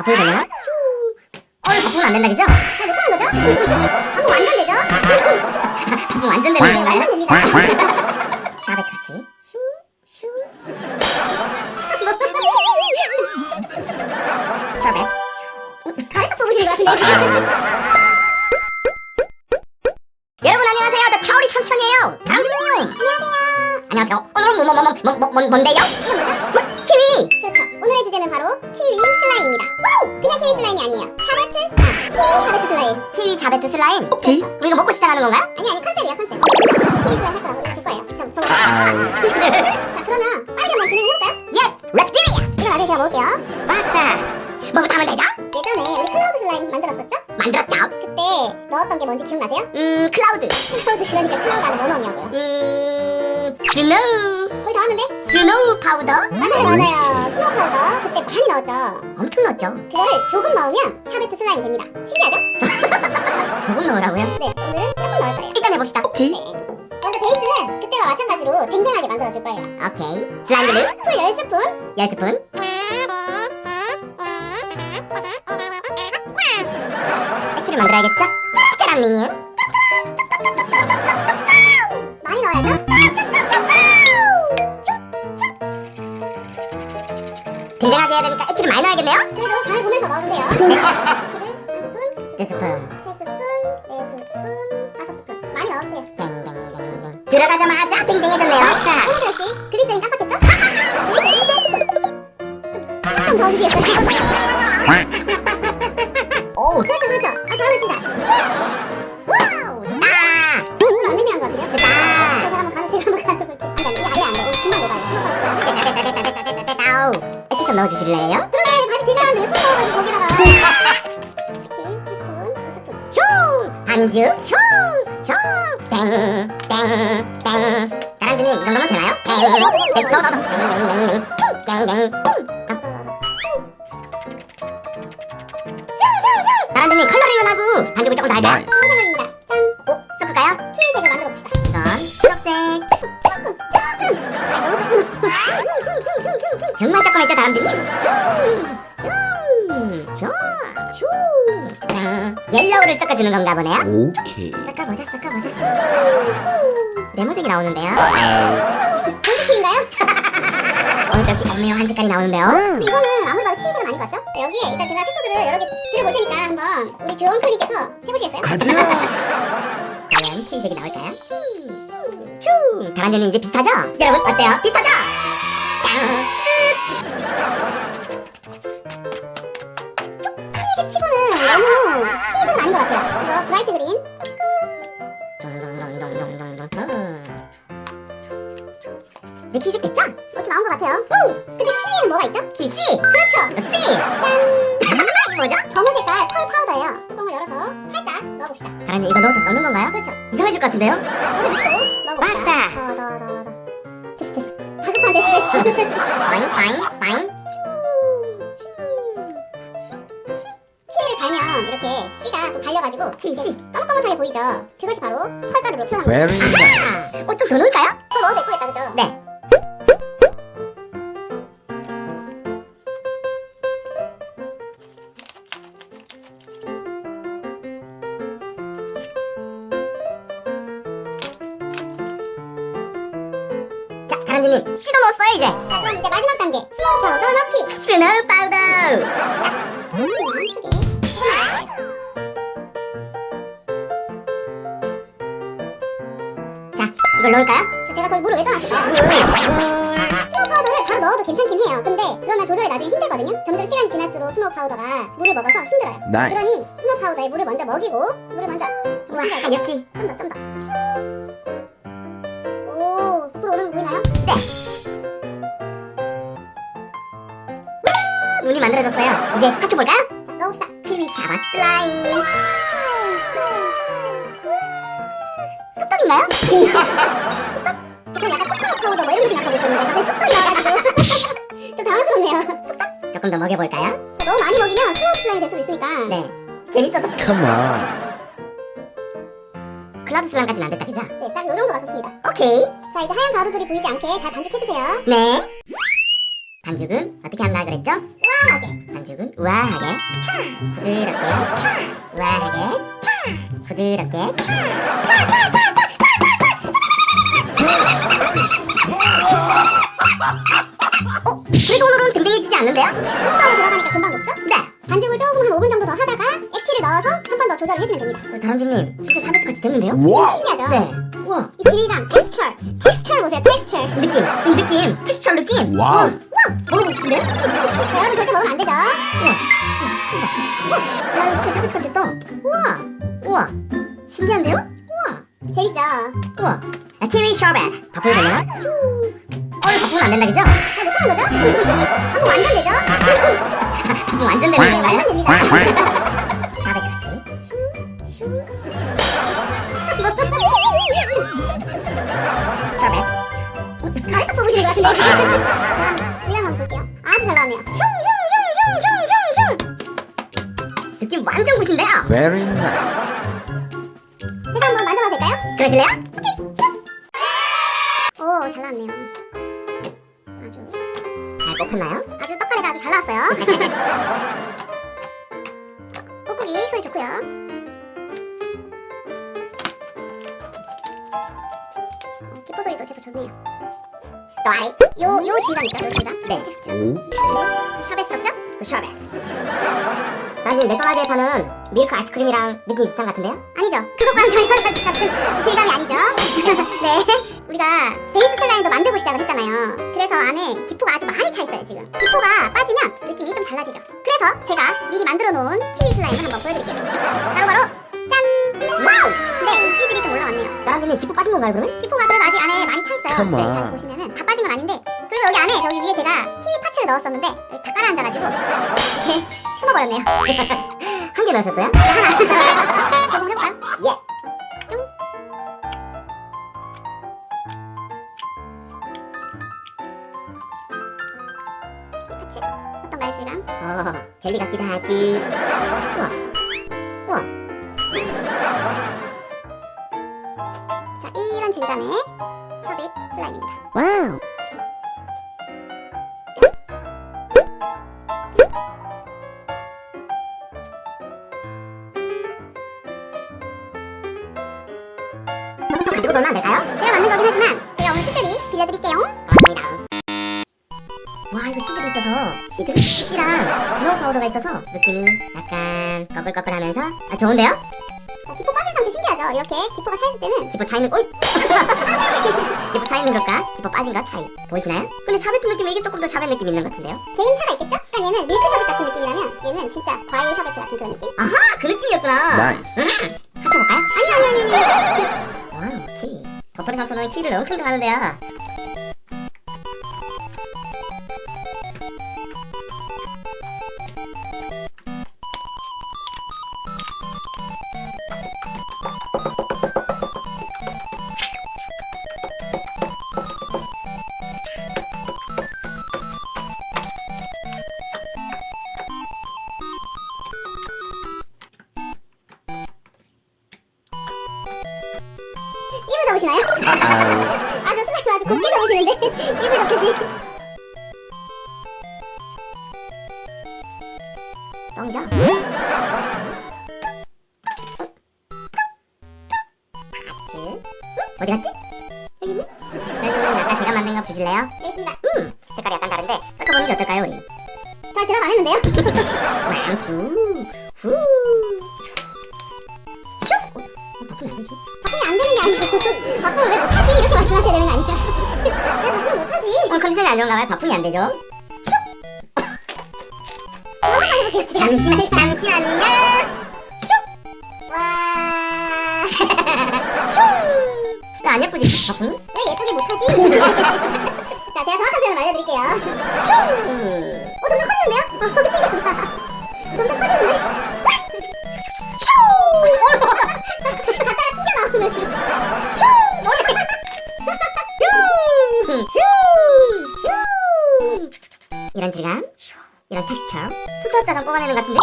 바풍이 되려나? 어, 바풍은 안 된다, 그죠? 잘 못하는 거죠? 한번 완전 되죠? 바풍 완전 되는 네, 건가요? 완전 됩니다. 샤베트 같이. 슈, 슈. 샤베트. 가래떡 뽑으시는 것 같은데. 여러분 안녕하세요. 저 타오리 삼촌이에요. 다음이에요. 안녕하세요. 안녕하세요. 오늘은 뭐, 뭐, 뭐, 뭐, 뭐, 뭐, 뭔데요? 오늘의 주제는 바로 키위 슬라임입니다. 그냥 키위 슬라임이 아니에요. 샤베트? 아, 키위 샤베트 슬라임. 키위 자베트 슬라임. 오케이. 뭐 이거 먹고 시작하는 건가요? 아니 아니 컨셉이야 컨셉. 키위 슬라임 할 거라고 이거 줄 거예요. 저, 저. 자 그러면 빠르게 한번 진행해볼까요? 예, 렛츠 기릿. 이거 나중에 제가 먹을게요. 마스터. 뭐부터 하면 되죠? 예전에 우리 클라우드 슬라임 만들었었죠? 만들었죠. 그때 넣었던 게 뭔지 기억나세요? 음, 클라우드. 클라우드 그러니까 클라우드 안에 뭐 넣었냐고요? 음, 스노우. 거의 다 왔는데? 스노우 파우더. 맞아요 맞아요. 스노우 파우더 그때 많이 넣었죠. 엄청 넣었죠. 그거를 조금 넣으면 샤베트 슬라임이 됩니다. 신기하죠? 조금 넣으라고요. 네 오늘은 조금 넣을 거예요. 일단 해봅시다. 네. 먼저 베이스는 그때와 마찬가지로 댕댕하게 만들어줄 거예요. 오케이. 슬라임들을 풀 10스푼, 10스푼. 액트를 만들어야겠죠? 짜란 미니. 액트를 많이 넣어야겠네요. 그래도 간을 보면서 넣어주세요. 네. 한 스푼, 두 스푼. 세 스푼, 네 스푼, 다섯 스푼. 많이 넣어주세요. 땡땡땡땡. 들어가자마자 땡땡해졌네요. 자, 홍수연 씨, 글리세린 깜빡했죠? 좀 저어주시겠어요? 오, 그렇죠, 그렇죠. 아. 와우, 넣어주실래요? 그러네, 바지 드셨는데 왜손 넣어가지고 거기다가. 한 스푼, 두 스푼. 슝! 반죽 슝! 슝! 땡! 땡! 땡! 자랑주님 이 정도면 되나요? 땡! 땡! 땡! 땡! 땡! 땡! 자랑주님 컬러링은 하고 반죽을 조금 더 할까요? 나이스. 생각입니다. 짠! 슝! 슝! 슝! 짠! 옐로우를 섞어주는 건가 보네요? 오케이. 섞어보자 섞어보자 레모색이 나오는데요? 본드키인가요? 오늘 역시 오묘한 색깔이 나오는데요? 근데 이거는 아무리 봐도 키위색은 아닌 것 같죠? 네, 여기에 일단 제가 색소들을 여러 개 드려볼 테니까 한번 우리 교원클님께서 해보시겠어요? 가자. 과연 키색이 나올까요? 슝! 다란쥐는 이제 비슷하죠? 여러분 어때요? 비슷하죠? 키위색 치고는 너무 키위색은 아닌 것 같아요. 이거 브라이트 그린. 이제 키색 됐죠? 얼추 나온 것 같아요. 근데 키위에는 뭐가 있죠? 키씨! 그렇죠. C! 짠! 이게 뭐죠? 검은 색깔 펄 파우더예요. 뚜껑을 열어서 살짝 넣어봅시다. 다란쥐 이거 넣어서 써는 건가요? 그렇죠. 이상해질 것 같은데요? 저를 믿고 넣어봅시다. 마스터! 더, 빠잉 키위를 달면 이렇게 씨가 좀 달려가지고 키씨 검은검은하게 보이죠? 그것이 바로 펄가루로 표현합니다. Very. 아! 어좀 더 넣을까요? 더 넣어도 예쁘겠다, 그죠? 네 스노우 파우더 자, 이걸 넣을까요? 자, 제가 저기 물을 왜 떠났을까요? 스노우 파우더를 바로 넣어도 괜찮긴 해요. 근데 그러면 조절이 나중에 힘들거든요. 점점 시간이 지날수록 스노우 파우더가 물을 먹어서 힘들어요. 그러니 나이스. 스노우 파우더에 물을 먼저 먹이고 물을 먼저 좀 우와, 신기하죠? 역시 좀 더, 좀 더. 오, 불 오르는 거 보이나요? 눈이 만들어졌어요 이제 합쳐 볼까요? 자, 넣어봅시다. 키위 샤바 슬라임 쑥떡인가요? 전 약간 코코넛 파우더 뭐 이런 거 생각하고 있었는데 갑자기 쑥떡이 나가지고 좀 당황스럽네요. 조금 더 먹여볼까요? 자, 너무 많이 먹이면 스노우 슬라임이 될 수도 있으니까 네 재밌어서 on. 클라우드 슬라임까지는 안 됐다 그죠? 네, 딱 요 정도가 좋습니다. 오케이 자, 이제 하얀 가루들이 보이지 않게 잘 반죽해주세요. 네 반죽은 어떻게 한다 그랬죠? 우아하게. 반죽은 우아하게 부드럽게 우아하게 부드럽게 어? 그래도 오늘은 댕댕해지지 않는데요? 수업하고 들어가니까 금방 녹죠? 네 반죽을 조금 한 5분 정도 더 하다가 액체를 넣어서 한 번 더 조절을 해주면 됩니다. 어, 다람쥐님 진짜 샤베트 같이 됐는데요? 와우. 신기하죠? 네 우와 이 질감, 텍스처, 텍스처 보세요, 텍스처. 느낌 음, 느낌 텍스처 느낌 와우. 우와, 먹어보고 싶은데요? 자, 여러분 절대 먹으면 안 되죠? 야 이거 진짜 샤베트 같았다 우와 우와 신기한데요? 우와 재밌죠? 우와 아, 키위 샤베트 바쁘게 되려나? 휴 어, 이거 바쁘면 안 된다 그죠? 잘 못하는 거죠? 한번 완전 되죠? 바쁘면 완전 되는 네? 완전 됩니다. 샤베트 같이 슈슈 샤베트 가래떡 뽑으시는 것 같은데 아주 잘 나왔네요 느낌 완전 굿인데요? Very nice. 제가 한번 만져봐도 될까요? 그러실래요? 오잘 나왔네요 아주 잘 뽑혔나요? 아주 떡가래가 아주 잘 나왔어요 꾹꾹이 소리 좋고요 어, 기포 소리도 제법 좋네요 또 아래 요, 요 질감 있죠? 요 질감 네. 텍스처 오케이. 샤베스럽죠? 샤베트 나중에 맥도날드에 파는 밀크 아이스크림이랑 느낌 비슷한 것 같은데요? 아니죠. 그것과는 전혀 같은 질감이 아니죠. 네. 우리가 베이스 슬라임도 만들고 시작을 했잖아요. 그래서 안에 기포가 아주 많이 차 있어요, 지금. 기포가 빠지면 느낌이 좀 달라지죠. 그래서 제가 미리 만들어 놓은 키위 슬라임을 한번 보여드릴게요. 바로바로 짠! 와우! 네, 씨들이 좀 올라왔네요. 나란히님 기포 빠진 건가요 그러면? 기포가 차 있어요. Come 네. 잘 보시면은 다 빠진 건 아닌데 그리고 여기 안에 저기 위에 제가 키위 파츠를 넣었었는데 여기 다 깔아앉아가지고 이렇게 숨어버렸네요. 한 개 넣으셨어요? 네, 하나. 조금 해볼까요? 예. 어떤가요 질감? 어 젤리 같기도 하고 우와 우와 자 이런 질감의 셔빗 슬라임입니다. 와우. 좀 가지고 놀면 안 될까요? 제가 만든 거긴 하지만 제가 오늘 특별히 빌려드릴게요. 고맙습니다. 와 이거 시드도 있어서 시드 시랑 스노우 파우더가 있어서 느낌이 약간 꺼끌꺼끌하면서 아 좋은데요? 신기하죠? 이렇게 기포가 차있을 때는 기포 차이는 어이 기포 차이는 것과 기포 빠진 것 차이 보이시나요? 근데 샤베트 느낌이 이게 조금 더 샤베트 느낌 있는 것 같은데요? 개인차가 있겠죠? 그러니까 얘는 밀크 셔빗 같은 느낌이라면 얘는 진짜 과일 셔빗 같은 그런 느낌? 아하 그 느낌이었구나 Nice. 펼쳐볼까요? 아니 아니 아니 아니 와우 키위 도토리 삼촌은 키위를 엄청 좋아하는데요 똥이죠? 파츠 어디 갔지? 여기 있네? 여기는 아까 제가 만든 거 주실래요? 알겠습니다 음 색깔이 약간 다른데 섞어보는 게 어떨까요 우리? 잘 대답 안 했는데요? 왕주 후 슉! 어, 바쁘면 안 되지? 바꾸면 안 되는 게 아니고 바꾸면 왜 못하지? 이렇게 말씀하셔야 되는 거 아니죠? 왜 바꾸면 못하지? 컨디션이 안 좋은가 봐요 바쁘면 안 되죠? 잠시만 잠시만요 와... 왜안 예쁘지 바쁘면? 왜 예쁘게 못하지? 자 제가 정확한 표현을 알려드릴게요 음. 네, 패스참. 수도짜장 뽑아내는 것 같은데?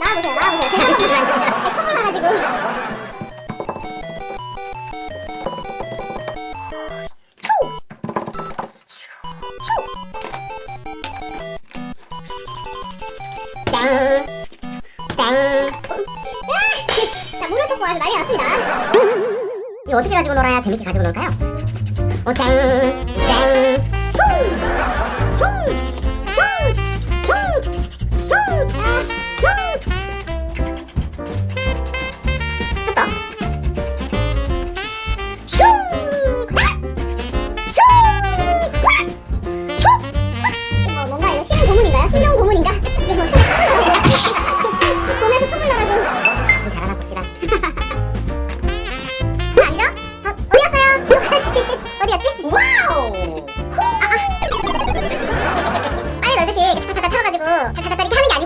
나와보세요, 나와보세요. 제가 잠시만. 처음 올라가지고. 땅. 땅. 자, 물을 쏟고 이거 어떻게 가지고 놀아야 재밌게 가지고 놀까요? 어, 오, 땅.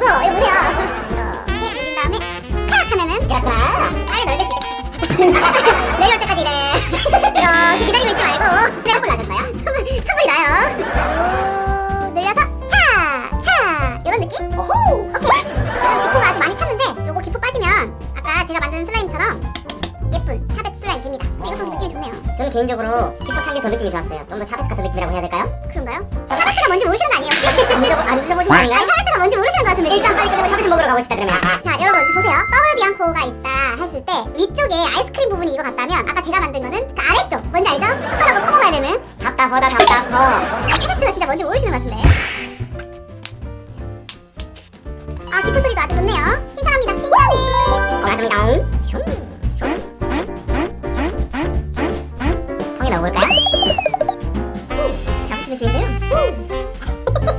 게 아니고 이거 보세요. 이렇게 올린 다음에 착 하면은 그렇구나. 빨리 널듯이 내려올 때까지 이래. 이렇게 기다리고 있지 말고 놀라셨어요? 첨을 첨을 나요. 오, 늘려서 차, 차 이런 느낌? 오호! 오케이. 개인적으로 기포 찬게더 느낌이 좋았어요. 좀 더 샤벳 같은 느낌이라고 해야 될까요? 그런가요? 샤베트가 뭔지 모르시는 거 아니에요? 혹시? 안 드셔보, 안 드셔보신 거 아니 아닌가요? 샤베트가 뭔지 모르시는 것 같은데 일단 빨리 끝내고 샤벳 먹으러 가봅시다 그러면. 자 여러분 보세요 더블 비앙코가 있다 했을 때 위쪽에 아이스크림 부분이 이거 같다면 아까 제가 만든 거는 그 아래쪽 뭔지 알죠? 숟가락으로 퍼먹어야 되는 답답하다 답답해. 샤베트가 진짜 뭔지 모르시는 것 같은데 아 기포 소리도 아주 좋네요 칭찬합니다 칭찬해 고맙습니다. 슝, 슝. 넣어볼까요? 느낌인데요? 후.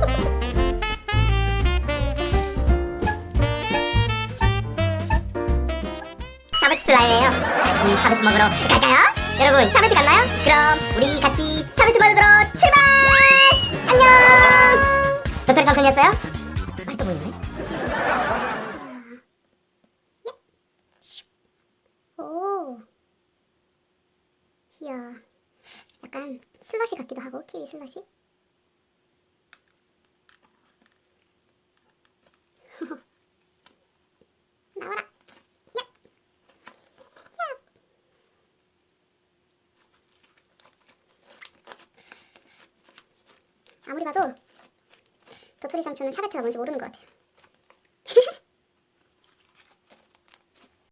샤베트 슬라임이에요. 같이 샤베트 먹으러 갈까요? 여러분 샤베트 갔나요? 그럼 우리 같이 샤베트 먹으러 출발! 안녕! 도토리 삼촌이었어요? 맛있어 보이네. 오 이야 약간 슬러시 같기도 하고 키위 슬러시. 나와라! 아무리 봐도 도토리 삼촌은 샤베트가 뭔지 모르는 것 같아요